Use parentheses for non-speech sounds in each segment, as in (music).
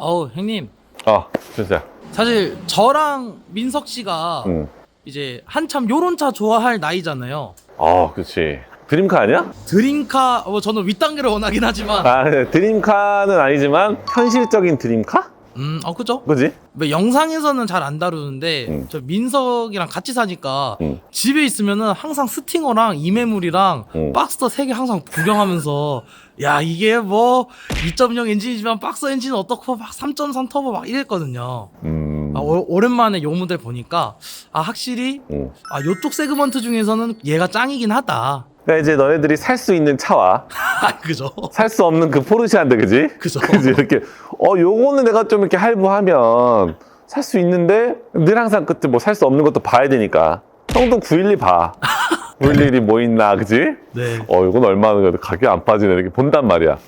어우 형님 아, 진짜. 사실 저랑 민석 씨가 응. 이제 한참 요런 차 좋아할 나이잖아요. 아, 그치. 드림카 아니야? 드림카 뭐 저는 윗단계를 원하긴 하지만 아, 네, 드림카는 아니지만 현실적인 드림카? 음, 어 그죠? 그지? 뭐 영상에서는 잘 안 다루는데 음. 저 민석이랑 같이 사니까 응. 집에 있으면은 항상 스팅어랑 이매물이랑 음. 박스터 세개 항상 구경하면서 (laughs) 야 이게 뭐 2.0 엔진이지만 박스 엔진은 어떻고 막 3.3 터보 막 이랬거든요. 음. 아, 오, 오랜만에 요 모델 보니까 아 확실히 음. 아 요쪽 세그먼트 중에서는 얘가 짱이긴 하다. 그러니까 이제 너네들이 살 수 있는 차와 (laughs) 아 그죠? 살 수 없는 그 포르쉐한데, 그지? 그죠? (laughs) 그지? 이렇게, 어, 요거는 내가 좀 이렇게 할부하면 살 수 있는데 늘 항상 그때 뭐 살 수 없는 것도 봐야 되니까. 형도 911 봐. (laughs) 911이 뭐 있나, 그지? 네. 어, 이건 얼마나 그래도 가격 안 빠지네. 이렇게 본단 말이야.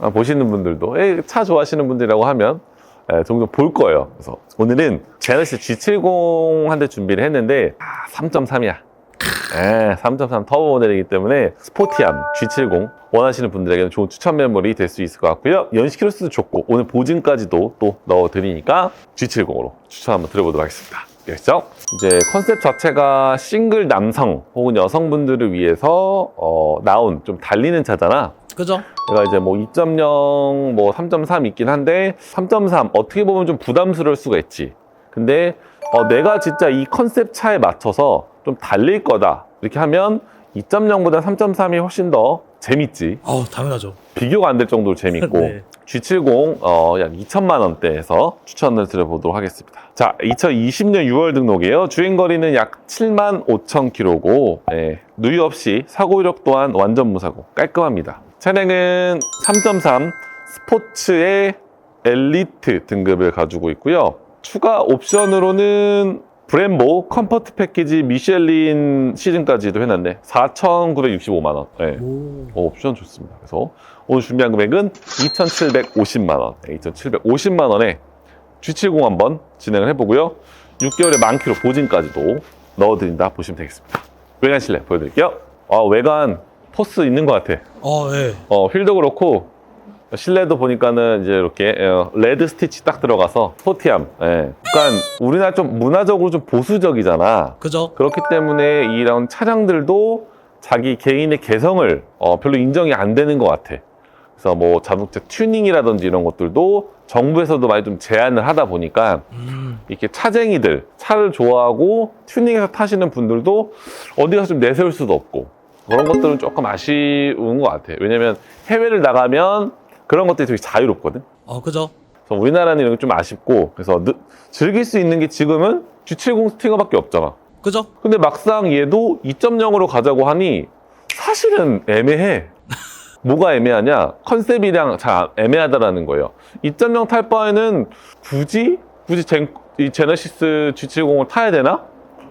아, 보시는 분들도, 에이, 차 좋아하시는 분들이라고 하면, 예, 종종 볼 거예요. 그래서 오늘은 제너시스 G70 한 대 준비를 했는데, 아, 3.3이야. 예, 3.3 터보 모델이기 때문에 스포티함 G70 원하시는 분들에게는 좋은 추천 메모리 될 수 있을 것 같고요. 연식 키로수도 좋고 오늘 보증까지도 또 넣어드리니까 G70으로 추천 한번 드려보도록 하겠습니다. 그렇죠? 이제 컨셉 자체가 싱글 남성 혹은 여성분들을 위해서 어, 나온 좀 달리는 차잖아. 그죠? 내가 이제 뭐 2.0, 뭐 3.3 있긴 한데 3.3 어떻게 보면 좀 부담스러울 수가 있지. 근데 어, 내가 진짜 이 컨셉 차에 맞춰서 좀 달릴 거다 이렇게 하면 2.0보다 3.3이 훨씬 더 재밌지. 어 당연하죠. 비교가 안 될 정도로 재밌고 (laughs) 네. G70 어, 약 2천만 원대에서 추천을 드려보도록 하겠습니다. 자, 2020년 6월 등록이에요. 주행 거리는 약 7만 5천 킬로고 예, 누유 없이 사고 이력 또한 완전 무사고 깔끔합니다. 차량은 3.3 스포츠의 엘리트 등급을 가지고 있고요. 추가 옵션으로는 브렘보 컴포트 패키지 미셸린 시즌까지도 해놨네. 4,965만 원. 예. 오. 어, 옵션 좋습니다. 그래서 오늘 준비한 금액은 2,750만 원, 2,750만 원에 G70 한번 진행을 해보고요. 6개월의 만 킬로 보증까지도 넣어드린다 보시면 되겠습니다. 외관 실내 보여드릴게요. 아, 외관 포스 있는 것 같아. 어 예. 어, 휠도 그렇고 실내도 보니까는 이제 이렇게 어, 레드 스티치 딱 들어가서 스포티함. 예. 약간 우리나라 좀 문화적으로 좀 보수적이잖아. 그죠? 그렇기 때문에 이런 차량들도 자기 개인의 개성을 어, 별로 인정이 안 되는 것 같아. 그래서 뭐 자동차 튜닝이라든지 이런 것들도 정부에서도 많이 좀 제한을 하다 보니까 음. 이렇게 차쟁이들, 차를 좋아하고 튜닝해서 타시는 분들도 어디 가서 좀 내세울 수도 없고 그런 것들은 조금 아쉬운 것 같아. 왜냐면 해외를 나가면 그런 것들이 되게 자유롭거든. 어 그죠? 그래서 우리나라는 이런 게 좀 아쉽고 그래서 느- 즐길 수 있는 게 지금은 G70 스팅어밖에 없잖아. 그죠? 근데 막상 얘도 2.0으로 가자고 하니 사실은 애매해. (laughs) 뭐가 애매하냐? 컨셉이랑 잘 애매하다라는 거예요. 2.0 탈 바에는 굳이 굳이 젠, 이 제너시스 G70을 타야 되나?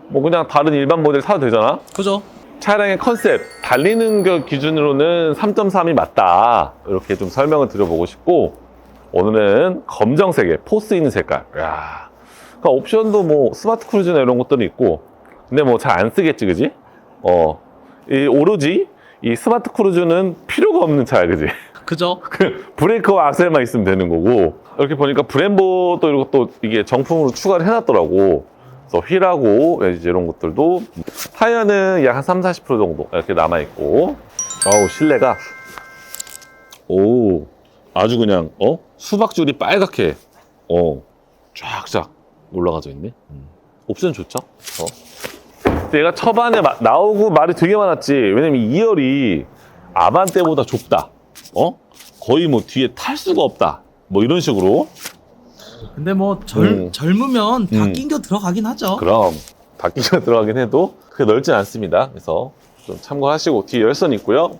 뭐 그냥 다른 일반 모델 타도 되잖아. 그죠? 차량의 컨셉 달리는 그 기준으로는 3.3이 맞다. 이렇게 좀 설명을 드려보고 싶고 오늘은 검정색의 포스 있는 색깔. 야. 그러니까 옵션도 뭐 스마트 크루즈나 이런 것들이 있고 근데 뭐 잘 안 쓰겠지, 그지? 어. 이 오로지 이 스마트 크루즈는 필요가 없는 차야, 그지? 그죠? (laughs) 그 브레이크와 악셀만 있으면 되는 거고 이렇게 보니까 브렘보도 이런 것도 이게 정품으로 추가를 해놨더라고. 그래서 휠하고 이런 것들도 타이어는 약 한 3, 40% 정도 이렇게 남아 있고 어우 실내가 오 아주 그냥 어 수박줄이 빨갛게 어 쫙쫙 올라가져 있네. 음. 옵션 좋죠? 어. 얘가 초반에 마- 나오고 말이 되게 많았지. 왜냐면 2열이 아반떼보다 좁다. 어? 거의 뭐 뒤에 탈 수가 없다. 뭐 이런 식으로. 근데 뭐 젊, 음. 젊으면 다 음. 낑겨 들어가긴 하죠. 그럼 바퀴가 들어가긴 해도 그렇게 넓진 않습니다. 그래서 좀 참고하시고 뒤에 열선 있고요.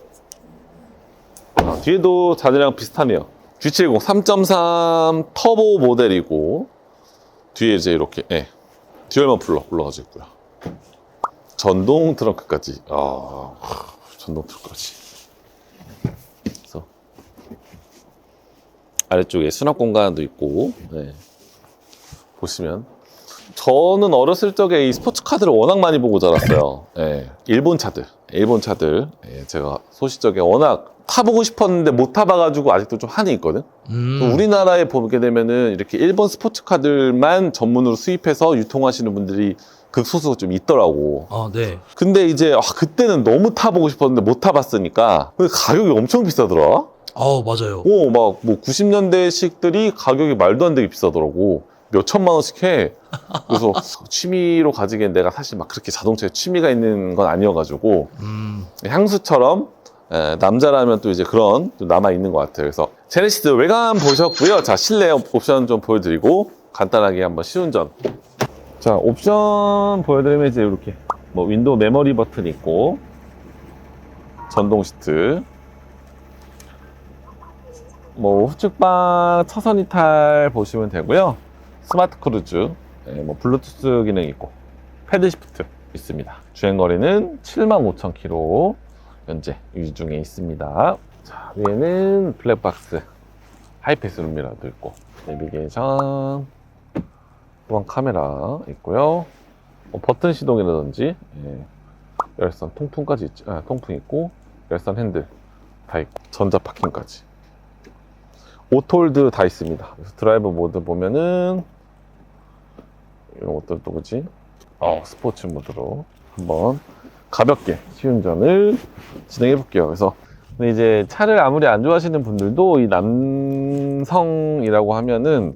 아, 뒤에도 자네랑 비슷하네요. G70 3.3 터보 모델이고 뒤에 이제 이렇게 예, 듀얼 머플러 올라가져 있고요. 전동 트렁크까지. 아, 전동 트렁크까지. 그래서 아래쪽에 수납 공간도 있고 네. 보시면 저는 어렸을 적에 이 스포츠 카드를 워낙 많이 보고 자랐어요. 예, 일본 차들, 일본 차들. 예, 제가 소시적에 워낙 타보고 싶었는데 못 타봐가지고 아직도 좀 한이 있거든. 음. 우리나라에 보게 되면은 이렇게 일본 스포츠카들만 전문으로 수입해서 유통하시는 분들이 극소수 좀 있더라고. 아, 네. 근데 이제 아, 그때는 너무 타보고 싶었는데 못 타봤으니까 근데 가격이 엄청 비싸더라. 아, 맞아요. 오, 막 뭐 90년대식들이 가격이 말도 안 되게 비싸더라고. 몇 천만 원씩 해. 그래서 (laughs) 취미로 가지기엔 내가 사실 막 그렇게 자동차에 취미가 있는 건 아니어가지고 음. 향수처럼 에, 남자라면 또 이제 그런 좀 남아 있는 것 같아요. 그래서 제네시스 외관 보셨고요. 자 실내 옵션 좀 보여드리고 간단하게 한번 시운전. 자 옵션 보여드리면 이제 이렇게 뭐 윈도우 메모리 버튼 있고 전동 시트. 뭐 후측방 차선 이탈 보시면 되고요. 스마트 크루즈, 예, 뭐 블루투스 기능 있고 패드 시프트 있습니다. 주행 거리는 75,000km 현재 유지 중에 있습니다. 자, 위에는 블랙박스 하이패스 룸미러도 있고 내비게이션 후방 카메라 있고요. 뭐 버튼 시동이라든지 예, 열선 통풍까지 있, 아, 통풍 있고 열선 핸들 다 있고 전자 파킹까지 오토홀드 다 있습니다. 드라이브 모드 보면은 이런 것들 또 뭐지? 어, 스포츠 모드로 한번 가볍게 시운전을 진행해 볼게요. 그래서 근데 이제 차를 아무리 안 좋아하시는 분들도 이 남성이라고 하면은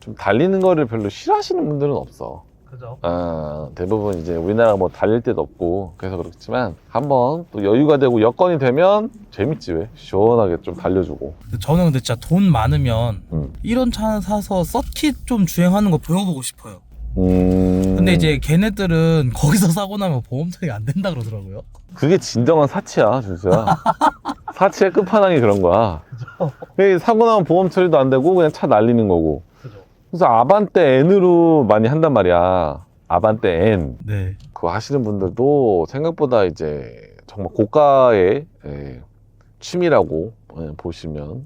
좀 달리는 거를 별로 싫어하시는 분들은 없어. 그죠. 아, 대부분 이제 우리나라 뭐 달릴 데도 없고 그래서 그렇지만 한번 또 여유가 되고 여건이 되면 재밌지 왜 시원하게 좀 달려주고 저는 근데 진짜 돈 많으면 음. 이런 차 사서 서킷 좀 주행하는 거 배워보고 싶어요. 음... 근데 이제 걔네들은 (laughs) 거기서 사고 나면 보험 처리 안 된다 그러더라고요. 그게 진정한 사치야 준수야 사치의 끝판왕이 그런 거야 그게 사고 나면 보험 처리도 안 되고 그냥 차 날리는 거고 그래서 아반떼 N으로 많이 한단 말이야. 아반떼 N. 네. 그거 하시는 분들도 생각보다 이제 정말 고가의 예, 취미라고 예, 보시면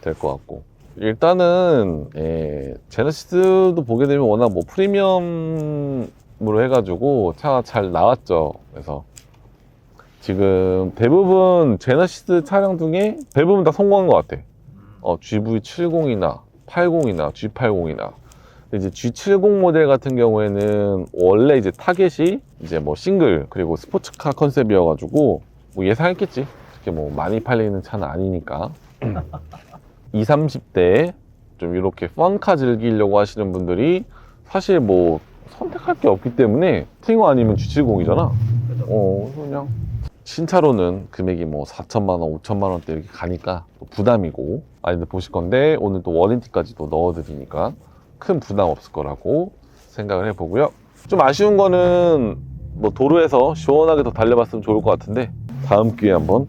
될 것 같고. 일단은 예, 제네시스도 보게 되면 워낙 뭐 프리미엄으로 해가지고 차가 잘 나왔죠. 그래서 지금 대부분 제네시스 차량 중에 대부분 다 성공한 것 같아. 어, GV70이나 80이나 G80이나 이제 G70 모델 같은 경우에는 원래 이제 타겟이 이제 뭐 싱글 그리고 스포츠카 컨셉이어가지고 뭐 예상했겠지. 그렇게 뭐 많이 팔리는 차는 아니니까. 20, 30대 좀 이렇게 펀카 즐기려고 하시는 분들이 사실 뭐 선택할 게 없기 때문에 팅어 아니면 G70이잖아. 어, 그냥 신차로는 금액이 뭐 4천만 원, 5천만 원대 이렇게 가니까 또 부담이고 아이들 보실 건데 오늘 또 워런티까지도 넣어드리니까 큰 부담 없을 거라고 생각을 해보고요. 좀 아쉬운 거는 뭐 도로에서 시원하게 더 달려봤으면 좋을 것 같은데 다음 기회에 한번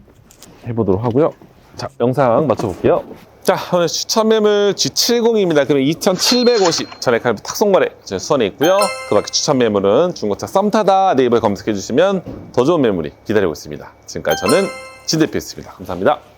해보도록 하고요. 자, 영상 맞춰볼게요. 자, 오늘 추천 매물 G70입니다. 그럼 2,750 전액 할부 탁송거래 수원에 있고요. 그 밖에 추천 매물은 중고차 썸타다 네이버에 검색해 주시면 더 좋은 매물이 기다리고 있습니다. 지금까지 저는 진 대표였습니다. 감사합니다.